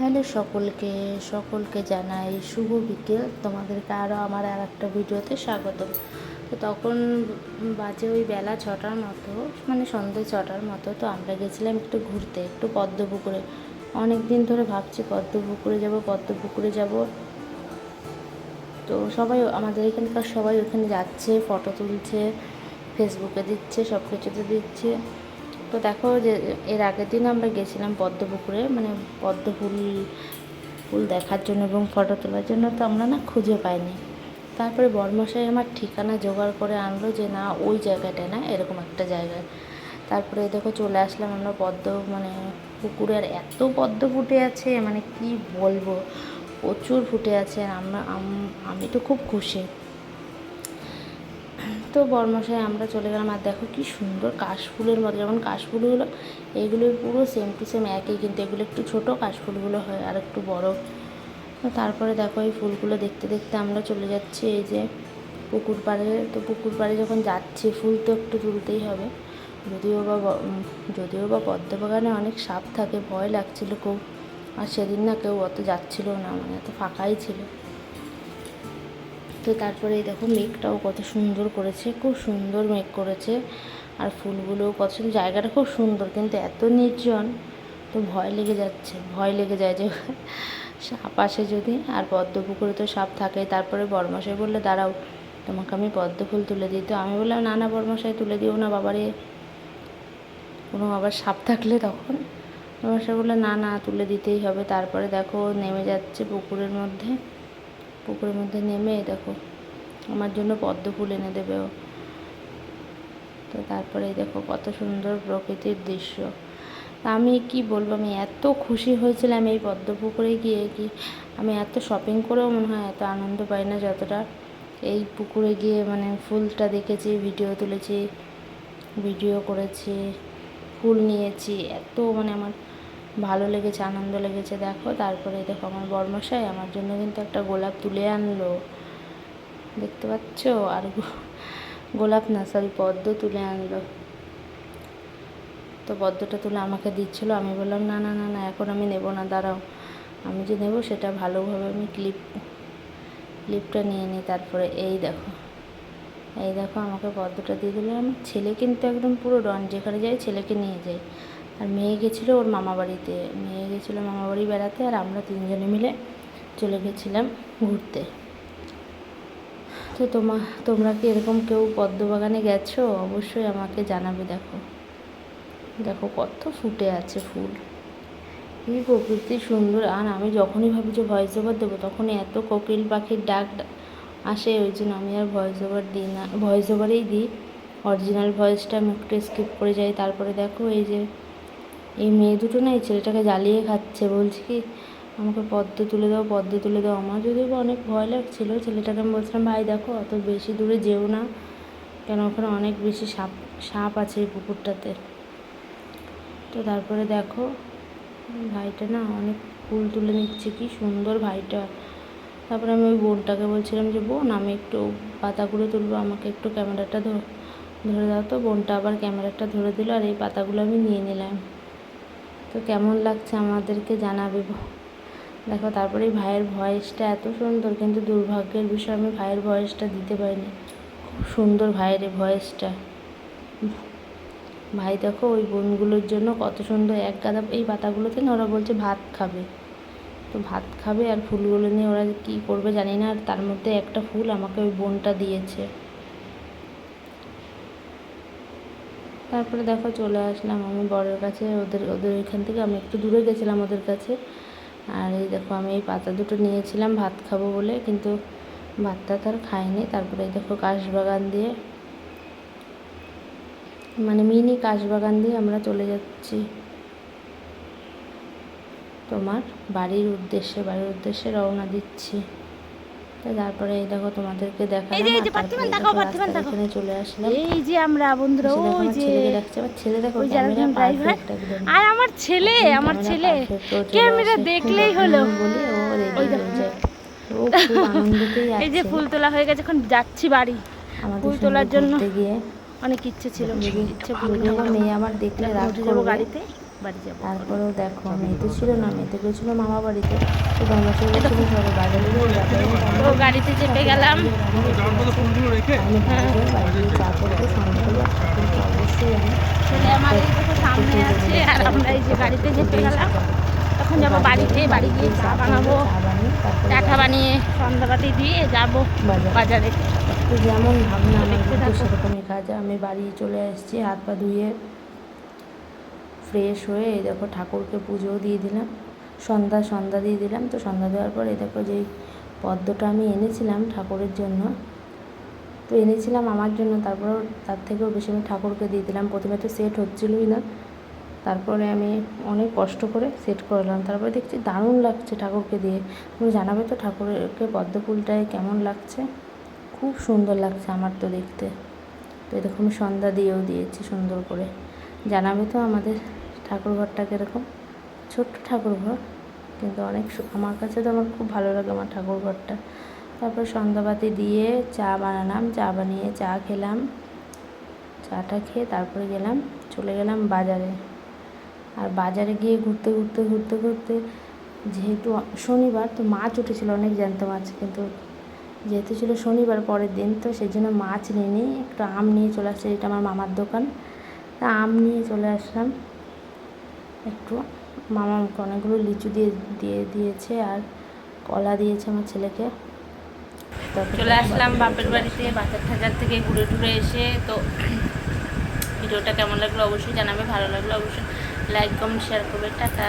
Hello সকলকে সকলকে জানাই শুভ বিকেল। তোমাদেরকে আরও আমার আর একটা ভিডিওতে স্বাগত তো তখন বাজে ওই বেলা ছটার মতো মানে সন্ধ্যে ছটার মতো, তো আমরা গেছিলাম একটু ঘুরতে, একটু পদ্মপুকুরে। অনেক দিন ধরে ভাবছি পদ্মপুকুরে যাব পদ্মপুকুরে যাব। তো সবাই আমাদের এখানকার সবাই ওখানে যাচ্ছে ফটো তুলছে ফেসবুকে দিচ্ছে সব কিছুতে দিচ্ছে। তো দেখো যে এর আগের দিন আমরা গেছিলাম পদ্মপুকুরে মানে পদ্ম ফুল ফুল দেখার জন্য এবং ফটো তোলার জন্য, তো আমরা না খুঁজে পাইনি। তারপরে বর্মশাই আমার ঠিকানা জোগাড় করে আনলো যে না, ওই জায়গাটায় না এরকম একটা জায়গায়। তারপরে দেখো চলে আসলাম আমরা পদ্ম মানে পুকুরে, আর এত পদ্ম ফুটে আছে মানে কি বলব? প্রচুর ফুটে আছে, আর আমরা আমি তো খুব খুশি। তো বর্মশাই, আমরা চলে গেলাম। আর দেখো কি সুন্দর কাশফুলের মতো, যেমন কাশফুলগুলো এইগুলো পুরো সেম টু সেম একই, কিন্তু এগুলো একটু ছোটো কাশফুলগুলো হয়, আর একটু বড়। তো তারপরে দেখো এই ফুলগুলো দেখতে দেখতে আমরা চলে যাচ্ছি, এই যে পুকুর পাড়ে। তো পুকুর পাড়ে যখন যাচ্ছি, ফুল তো একটু তুলতেই হবে। যদিও বা যদিও বা পদ্ম বাগানে অনেক সাপ থাকে, ভয় লাগছিল খুব। আর সেদিন না কেউ অত যাচ্ছিল না মানে এত ফাঁকাই ছিল। তো তারপরে দেখো মেঘটাও কত সুন্দর করেছে, খুব সুন্দর মেঘ করেছে। আর ফুলগুলোও কত জায়গাটা খুব সুন্দর কিন্তু এত নির্জন, তো ভয় লেগে যাচ্ছে, ভয় লেগে যায় যে সাপ আসে যদি আর পদ্ম পুকুরে তো সাপ থাকে তারপরে বরমশাই বললে, দাঁড়াও, তোমাকে আমি পদ্ম ফুল তুলে দিই। তো আমি বললাম, না না, বরমশাই তুলে দিও না বাবারে। কোনো আবার সাপ থাকলে তখন? বরমশাই বললে, না না, তুলে দিতেই হবে। তারপরে দেখো, নেমে যাচ্ছে পুকুরের মধ্যে। পুকুরের মধ্যে নেমে দেখো, আমার জন্য পদ্ম ফুল এনে দেবে ও। তো তারপরে দেখো কত সুন্দর প্রকৃতির দৃশ্য। তা আমি কি বলব, আমি এত খুশি হয়েছিলাম এই পদ্ম পুকুরে গিয়ে কি, আমি এত শপিং করেও মনে হয় এত আনন্দ পাই না যতটা। এই পুকুরে গিয়ে মানে ফুলটা দেখেছি ভিডিও তুলেছি ভিডিও করেছি, ফুল নিয়েছি, এত মানে আমার ভালো লেগেছে, আনন্দ লেগেছে, দেখো। তারপরে দেখো আমার বর্মশাই আমার জন্য কিন্তু একটা গোলাপ তুলে আনলো। দেখতে পাচ্ছ? আর গোলাপ না সরি পদ্ম তুলে আনলো। তো পদ্মটা তুলে আমাকে দিচ্ছিল। আমি বললাম, না না না না, এখন আমি নেব না, দাঁড়াও। আমি যে নেব সেটা ভালোভাবে আমি ক্লিপ ক্লিপটা নিয়ে নিই। তারপরে এই দেখো এই দেখো আমাকে পদ্মটা দিয়ে দিলে। ছেলে কিন্তু একদম পুরো ডন যেখানে যাই ছেলেকে নিয়ে যাই। আর মেয়ে গেছিল ওর মামা বাড়িতে। মেয়ে গেছিল মামা বাড়ি বেড়াতে আর আমরা তিনজনে মিলে চলে গেছিলাম ঘুরতে। তো তোমা, তোমরা কি এরকম কেউ পদ্ম বাগানে গেছো? অবশ্যই আমাকে জানাবে, দেখো। দেখো কত ফুটে আছে ফুল। কি প্রকৃতি সুন্দর। আর আমি যখনই ভাবি যে ভয়েস ওভার দেবো, তখনই এত কোকিল পাখির ডাক আসে, ওই জন্য আমি আর ভয়েস ওভার দিই না। ভয়েস ওভারেই দিই। অরিজিনাল ভয়েসটা আমি একটু স্কিপ করে যাই। তারপরে দেখো এই যে এই মেয়ে দুটো না এই ছেলেটাকে জ্বালিয়ে খাচ্ছে। বলছি কি, আমাকে পদ্ম তুলে দাও, পদ্ম তুলে দাও। আমার যদিও বা অনেক ভয় লাগছিল ছেলেটাকে। আমি বলছিলাম, ভাই দেখো, অত বেশি দূরে যেও না। কেন ওখানে অনেক বেশি সাপ সাপ আছে এই পুকুরটাতে। তো তারপরে দেখো, ভাইটা না অনেক ফুল তুলে নিচ্ছে। কি সুন্দর ভাইটা। তারপরে আমি ওই বোনটাকে বলছিলাম যে, বোন, আমি একটু পাতাগুলো তুলবো। আমাকে একটু ক্যামেরাটা ধর ধরে দাও তো। বোনটা আবার ক্যামেরাটা ধরে দিল আর এই পাতাগুলো আমি নিয়ে নিলাম। তো কেমন লাগছে আমাদেরকে জানাবে? দেখো, তারপরে ভাইয়ের ভয়েসটা এত সুন্দর, কিন্তু দুর্ভাগ্যের বিষয়, আমি ভাইয়ের ভয়েসটা দিতে পারিনি। খুব সুন্দর ভাইয়ের ভয়েসটা ভাই, দেখো, ওই বোনগুলোর জন্য কত সুন্দর, এক গাদা এই পাতাগুলোতে না ওরা বলছে ভাত খাবে। তো ভাত খাবে আর ফুলগুলো নিয়ে ওরা কী করবে জানি না, আর তার মধ্যে একটা ফুল আমাকে ওই বোনটা দিয়েছে। তারপরে দেখো চলে আসলাম আমি বরের কাছে। ওদের ওদের ওইখান থেকে আমি একটু দূরে গেছিলাম ওদের কাছে। আর এই দেখো আমি এই পাতা দুটো নিয়েছিলাম, ভাত খাব বলে, কিন্তু ভাতটা তার খাইনি। তারপরে এই দেখো কাশবাগান দিয়ে মানে মিনি কাশবাগান দিয়ে আমরা চলে যাচ্ছি। তোমার বাড়ির উদ্দেশ্যে বাড়ির উদ্দেশ্যে রওনা দিচ্ছি। তারপরে এই দেখো তোমাদেরকে দেখালাম। এখানে চলে আসলাম। এই যে আমরা বন্ধুরা ওই যে আমার ছেলে দেখো আর আমার ছেলে আমার ক্যামেরা দেখলেই হলো। বলি ও। ও এই যে ফুল তোলা হয়ে গেছে এখন যাচ্ছি বাড়ি। ফুল তোলার জন্য গিয়ে অনেক ইচ্ছে ছিল ইচ্ছে মেয়ে আমার দেখলে গাড়িতে। বাড়ি যাব তারপরেও দেখো মেয়ে তো ছিল না মেয়ে তো গেছিল মামা বাড়িতে। তো ধর্মচর গেছিল সবাই বাজারে। তো গাড়িতে চেপে গেলাম। আমি আমি সামনে আছে আর আমরা এই যে গাড়িতে চেপে গেলাম। তখন যাব বাড়িতে বাড়ি গিয়ে চা বানাবো। চা বানিয়ে সন্ধ্যাবাতি দিয়ে যাব বাজারে। যেমন ভাবনা থাকো। সেরকমই কাজ। আমি বাড়ি চলে এসেছি হাত পা ধুয়ে ফ্রেশ হয়ে এই দেখো ঠাকুরকে পুজোও দিয়ে দিলাম, সন্ধ্যা সন্ধ্যা দিয়ে দিলাম। তো সন্ধ্যা দেওয়ার পর এই দেখো যেই পদ্মটা আমি এনেছিলাম ঠাকুরের জন্য, তো এনেছিলাম আমার জন্য তারপর তার থেকেও বেশি আমি ঠাকুরকে দিয়ে দিলাম। প্রথমে তো সেট হচ্ছিলই না, তারপরে আমি অনেক কষ্ট করে সেট করলাম। তারপরে দেখছি দারুণ লাগছে ঠাকুরকে দিয়ে। তুমি জানাবে তো ঠাকুরকে পদ্ম ফুলটায় কেমন লাগছে? খুব সুন্দর লাগছে আমার তো দেখতে। তো এরকম সন্ধ্যা দিয়েও দিয়েছি সুন্দর করে। জানাবে তো আমাদের ঠাকুর ঘরটা কীরকম? ছোট্ট ঠাকুর ঘর কিন্তু অনেক আমার কাছে তো আমার খুব ভালো লাগে আমার ঠাকুর ঘরটা তারপর সন্ধ্যাবাতি দিয়ে চা বানালাম, চা বানিয়ে চা খেলাম। চাটা খেয়ে তারপরে গেলাম, চলে গেলাম বাজারে। আর বাজারে গিয়ে ঘুরতে ঘুরতে ঘুরতে ঘুরতে যেহেতু শনিবার, তো মাছ উঠেছিল, অনেক জ্যান্ত মাছ, কিন্তু যেহেতু ছিল শনিবার পরের দিন, তো সেই জন্য মাছ নিয়ে নিই, একটু আম নিয়ে চলে আসছে এটা আমার মামার দোকান। তা আম নিয়ে চলে আসলাম। একটু। মামা আমাকে অনেকগুলো লিচু দিয়ে দিয়ে দিয়েছে আর কলা দিয়েছে আমার ছেলেকে। চলে আসলাম বাপের বাড়িতে বাজার ঠাজার থেকে ঘুরে টুরে এসে তো ভিডিওটা কেমন লাগল অবশ্যই জানাবে ভালো লাগল অবশ্যই। লাইক কমেন্ট শেয়ার করবে টাটা।